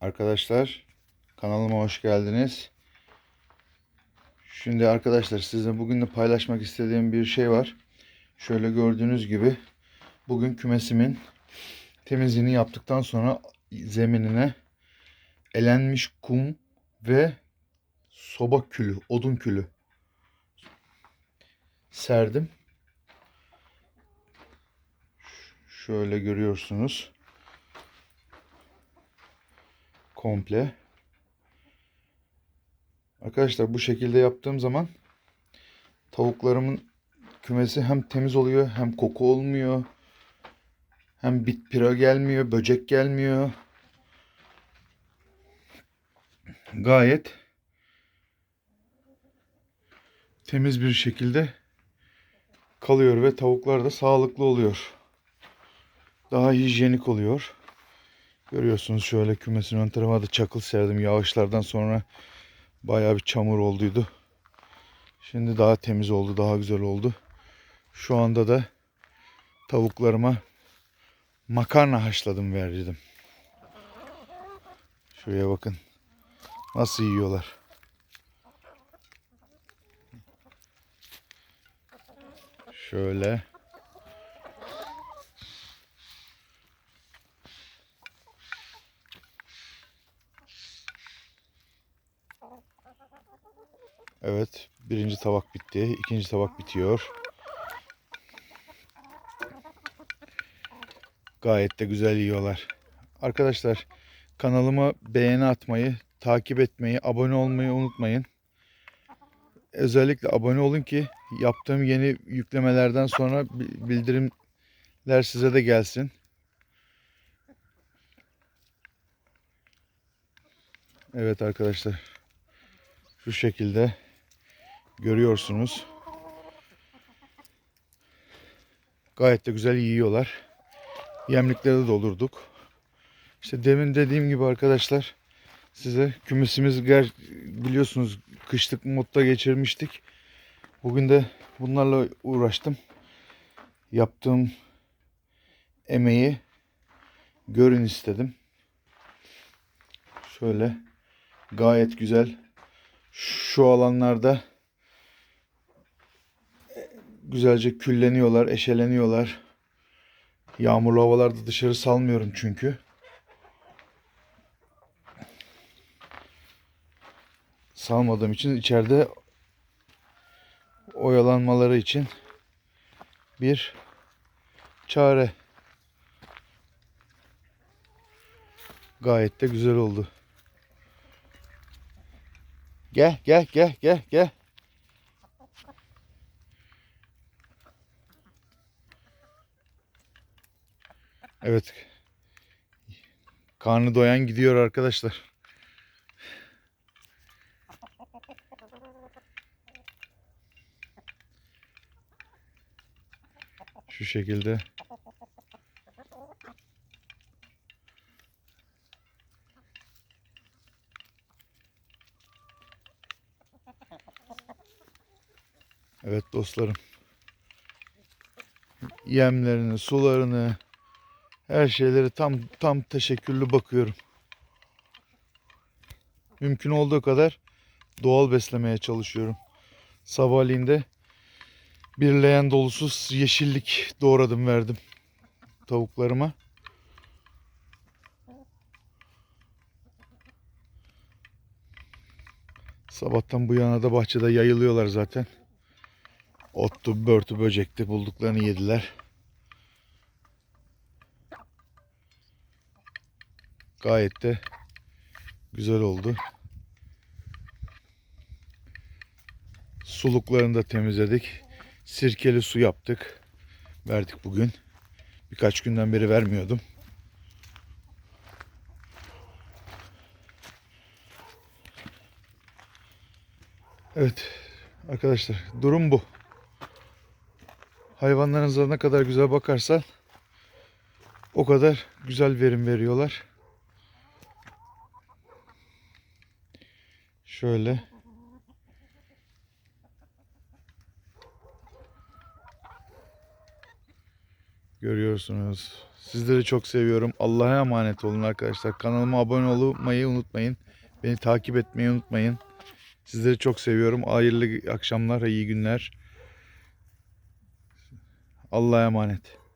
Arkadaşlar kanalıma hoş geldiniz. Şimdi arkadaşlar size bugün de paylaşmak istediğim bir şey var. Şöyle gördüğünüz gibi bugün kümesimin temizliğini yaptıktan sonra zeminine elenmiş kum ve soba külü, odun külü serdim. Şöyle görüyorsunuz. Komple. Arkadaşlar bu şekilde yaptığım zaman tavuklarımın kümesi hem temiz oluyor hem koku olmuyor. Hem bit pira gelmiyor, böcek gelmiyor. Gayet temiz bir şekilde kalıyor ve tavuklar da sağlıklı oluyor. Daha hijyenik oluyor. Görüyorsunuz şöyle kümesin ön tarafına da çakıl serdim. Yağışlardan sonra bayağı bir çamur olduydu. Şimdi daha temiz oldu, daha güzel oldu. Şu anda da tavuklarıma makarna haşladım verdim. Şuraya bakın. Nasıl yiyorlar. Şöyle. Evet, birinci tabak bitti. ikinci tabak bitiyor. Gayet de güzel yiyorlar. Arkadaşlar kanalıma beğeni atmayı, takip etmeyi, abone olmayı unutmayın. Özellikle abone olun ki yaptığım yeni yüklemelerden sonra bi- bildirimler size de gelsin. Evet arkadaşlar. Şu şekilde görüyorsunuz. Gayet de güzel yiyorlar. Yemlikleri de doldurduk. İşte demin dediğim gibi arkadaşlar size kümesimiz ger biliyorsunuz kışlık modda geçirmiştik. Bugün de bunlarla uğraştım. Yaptığım emeği görün istedim. Şöyle gayet güzel. Şu alanlarda güzelce külleniyorlar, eşeleniyorlar. Yağmurlu havalarda dışarı salmıyorum çünkü. Salmadığım için içeride oyalanmaları için bir çare. Gayet de güzel oldu. Gel gel gel gel gel. Evet. Karnı doyan gidiyor arkadaşlar. Şu şekilde. Evet dostlarım. Yemlerini, sularını, her şeyleri tam tam teşekkürlü bakıyorum. Mümkün olduğu kadar doğal beslemeye çalışıyorum. Sabahleyin de bir leğen dolusu yeşillik doğradım verdim tavuklarıma. Sabahtan bu yana da bahçede yayılıyorlar zaten. Ottu, börtü, böcekti bulduklarını yediler. Gayet de güzel oldu. Suluklarını da temizledik. Sirkeli su yaptık. Verdik bugün. Birkaç günden beri vermiyordum. Evet arkadaşlar durum bu. Hayvanlarınıza ne kadar güzel bakarsan o kadar güzel verim veriyorlar. Şöyle. Görüyorsunuz. Sizleri çok seviyorum. Allah'a emanet olun arkadaşlar. Kanalıma abone olmayı unutmayın. Beni takip etmeyi unutmayın. Sizleri çok seviyorum. Hayırlı akşamlar, iyi günler. Allah'a emanet.